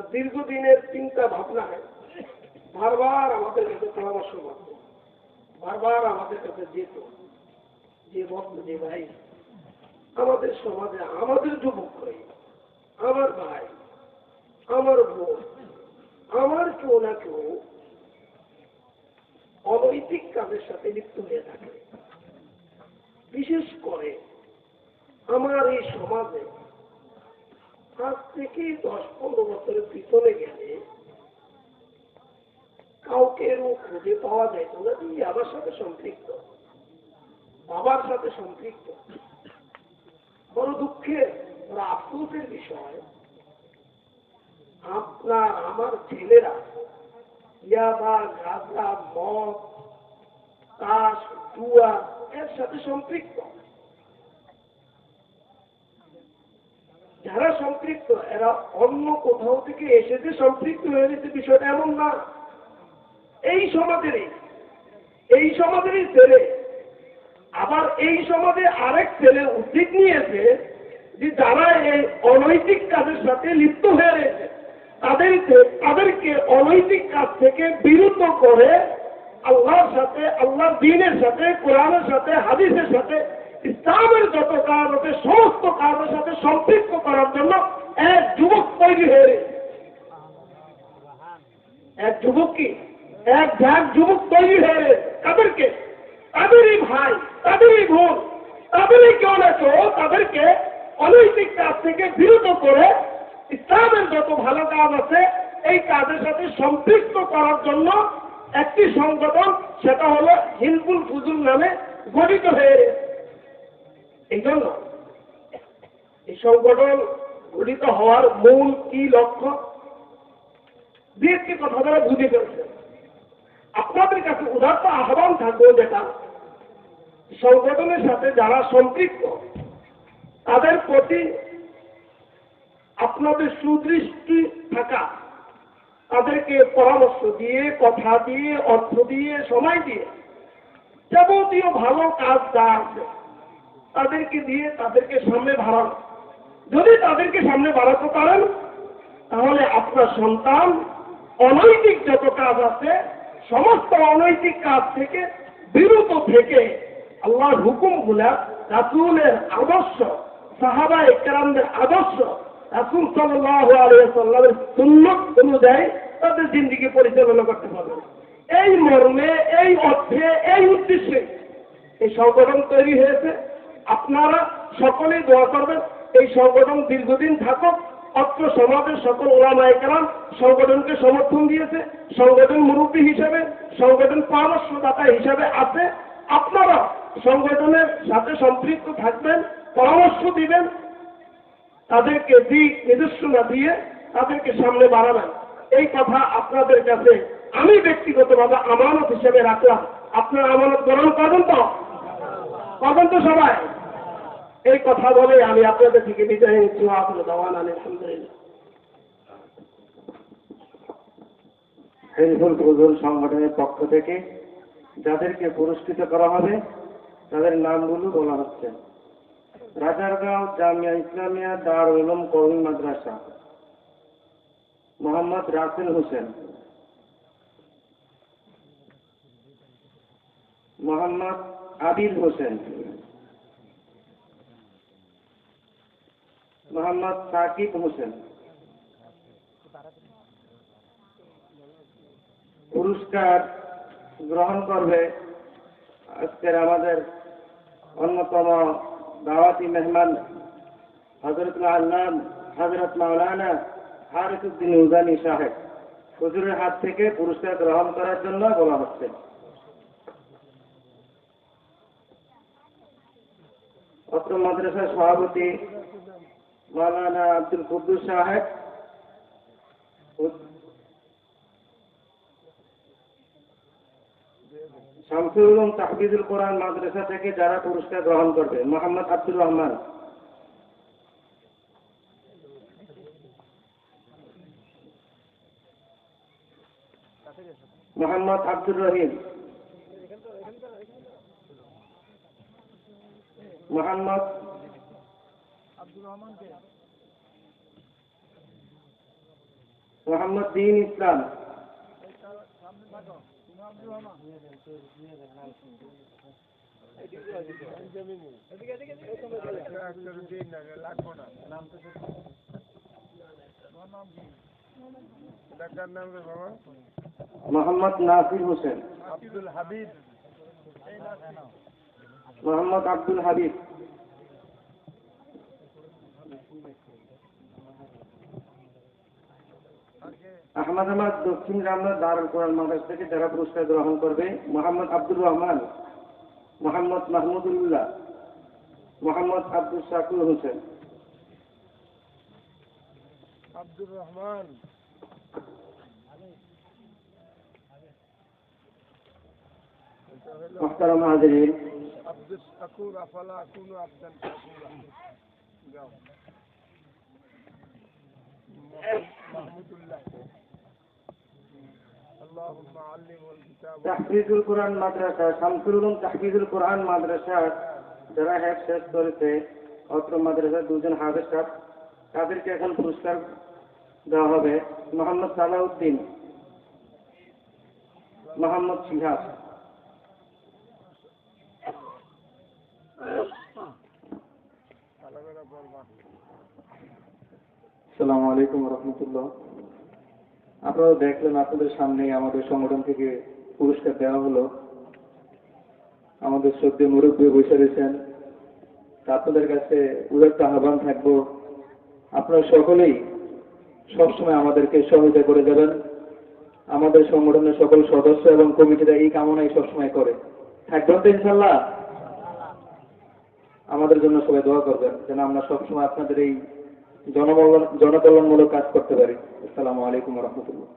তার দীর্ঘদিনের চিন্তা ভাবনায় বারবার আমাদের কাছে পরামর্শ করত বারবার আমাদের কাছে যেত যে বলতো যে ভাই, আমাদের সমাজে আমাদের যুবক ভাই, আমার ভাই, আমার বোন, আমার কেউ না কেউ অনৈতিক কাজের সাথে লিপ্ত হয়ে থাকে। বিশেষ করে আমার এই সমাজে আজ থেকে দশ পনেরো বছরের পিছনে গেলে কাউকে খুঁজে পাওয়া যেত না। যে আমার সাথে সম্পৃক্ত। বাবার সাথে সম্পৃক্ত। বড় দুঃখের, বড় আফসোসের বিষয়, আপনার, আমার ছেলেরা ইয়াবা গাঁজা মদ, তাস, জুয়া, এর সাথে সম্পৃক্ত। যারা সম্পৃক্ত, এরা অন্য কোথাও থেকে এসেছে সম্পৃক্ত হয়ে গেছে বিষয়টা এমন না। এই সমাজেরই এই সমাজেরই ছেলে আবার এই সমাজে আরেক ছেলে উদ্যোগ নিয়েছে যে যারা এই অনৈতিক কাজের সাথে লিপ্ত হয়ে রয়েছে, তাদেরকে তাদেরকে অনৈতিক কাজ থেকে বিরত করে আল্লাহর সাথে, আল্লাহর দিনের সাথে, কোরআনের সাথে, হাদিসের সাথে ইসলামের যত কাজ আছে, সমস্ত কাজের সাথে সম্পৃক্ত করার জন্য এক যুবক তৈরি হয়ে এক যুবক কি? এক ঝাঁক যুবক তৈরি হয়ে তাদেরকে তাদেরই ভাই তাদেরই বোন তাদেরই কেউ না কেউ তাদেরকে অনৈতিক কাজ থেকে বিরত করে ইসলামের যত ভালো কাজ আছে, এই কাজের সাথে সম্পৃক্ত করার জন্য একটি সংগঠন, সেটা হলো হিলফুল ফুজুল নামে গঠিত হয়ে এই জন্য এই সংগঠন গঠিত হওয়ার মূল কি লক্ষ্য? দু একটি কথা তারা বুঝে ফেলছে। আপনাদের কাছে উদার্ত আহ্বান থাকবে যেটা সংগঠনের সাথে যারা সম্পৃক্ত, তাদের প্রতি আপনাদের সুদৃষ্টি থাকা, তাদেরকে পরামর্শ দিয়ে, কথা দিয়ে, অর্থ দিয়ে, সময় দিয়ে যাবতীয় ভালো কাজ যা আছে তাদেরকে দিয়ে তাদেরকে সামনে বাড়ানো। যদি তাদেরকে সামনে বাড়াতে পারেন, তাহলে আপনার সন্তান অনৈতিক যত কাজ আছে, সমস্ত অনৈতিক কাজ থেকে বিরত থেকে আল্লাহর হুকুমগুলা রাসুলের আদর্শ সাহাবা একরামদের আদর্শ, রাসুল সাল্লাহ আলিয়াল্লামের সুন্নত অনুযায়ী তাদের জিন্দিগি পরিচালনা করতে পারবে এই মর্মে, এই অর্থে, এই উদ্দেশ্যে এই সংগঠন তৈরি হয়েছে। আপনারা সকলেই দোয়া করবেন, এই সংগঠন দীর্ঘদিন থাকুক, অত্র সমাজের সকল ওলামায় কালাম সংগঠনকে সমর্থন দিয়েছে, সংগঠন মুরব্বী হিসেবে, সংগঠন পরামর্শদাতা হিসেবে আছে, আপনারা সংগঠনের সাথে সম্পৃক্ত থাকবেন, পরামর্শ দিবেন, তাদেরকে দিক নির্দেশনা দিয়ে তাদেরকে সামনে বাড়াবেন। এই কথা আপনাদের কাছে আমি ব্যক্তিগতভাবে আমানত হিসেবে রাখলাম। আপনার আমানত গ্রহণ করবেন তো? করবেন তো সবাই? এই কথা বলে আমি আপনাদের থেকে বিদায় নিচ্ছি। আলহামদুলিল্লাহ। সংগঠনের পক্ষ থেকে যাদেরকে পুরস্কৃত করা হবে, তাদের নামগুলো বলা হচ্ছে। রাজারগাঁও জামিয়া ইসলামিয়া দার উলুম কৌমি মাদ্রাসা। মোহাম্মদ রাসেল হোসেন। মোহাম্মদ আবিদ হোসেন। মোহাম্মদ সাকিব হোসেন। পুরস্কার গ্রহণ করবে আজকের আমাদের অন্যতম দাওয়াতি মেহমান হজরত আল্লাম হজরত মাওলানা হারিসুদ্দিন উজানি সাহেব। হুজুরের হাত থেকে পুরস্কার গ্রহণ করার জন্য বলা হচ্ছে। অত্র মাদ্রাসার সভাপতি মাওলানা আব্দুল কুদ্দুস সাহেব শামসুল তাহবিদুল কোরআন মাদ্রাসা থেকে যারা পুরস্কার গ্রহণ করবে, মোহাম্মদ আব্দুর রহমান। মোহাম্মদ আব্দুর রহিম। মোহাম্মদ মোহাম্মদ দিন ইসলাম। মোহাম্মদ নাসির হোসেন। আব্দুল হাবিব। মোহাম্মদ আব্দুল হাবিব। আহমদাবাদ দক্ষিণ রামনাথ দারুল কোরআন মাদ্রাসা থেকে যারা পুরস্কার গ্রহণ করবে মোহাম্মদ আব্দুর রহমান মোহাম্মদ মাহমুদুল্লাহ মোহাম্মদ আব্দুল শাকুর হোসেন। আব্দুর রহমান। কুনু আব্দাল শাকুর Go. কোরআন মাদ্রাসা শামসুলুম তাহফিজুল কোরআন মাদ্রাসা যারা হ্যাপ শেষ করেছে, অত্র মাদ্রাসা দুজন হাফেজ সাহেব, তাদেরকে এখন পুরস্কার দেওয়া হবে মোহাম্মদ সালাউদ্দিন, মোহাম্মদ সিহাব আসসালামু আলাইকুম রহমতুল্লাহ। আপনারা দেখলেন আপনাদের সামনে আমাদের সংগঠন থেকে পুরস্কার দেওয়া হলো। আমাদের শ্রদ্ধে মুরব্বী বসে রয়েছেন আপনাদের কাছে উদারতা আহ্বান থাকব। আপনারা সকলেই সবসময় আমাদেরকে সহযোগিতা করে যাবেন। আমাদের সংগঠনের সকল সদস্য এবং কমিটিরা এই কামনাই সবসময় করে। থাকবেন তো ইনশাল্লাহ। আমাদের জন্য সবাই দোয়া করবেন, যেন আমরা সবসময় আপনাদের এই জনকল্যাণ জনকল্যাণমূলক কাজ করতে পারি। আসসালামু আলাইকুম রহমতুল্লাহ।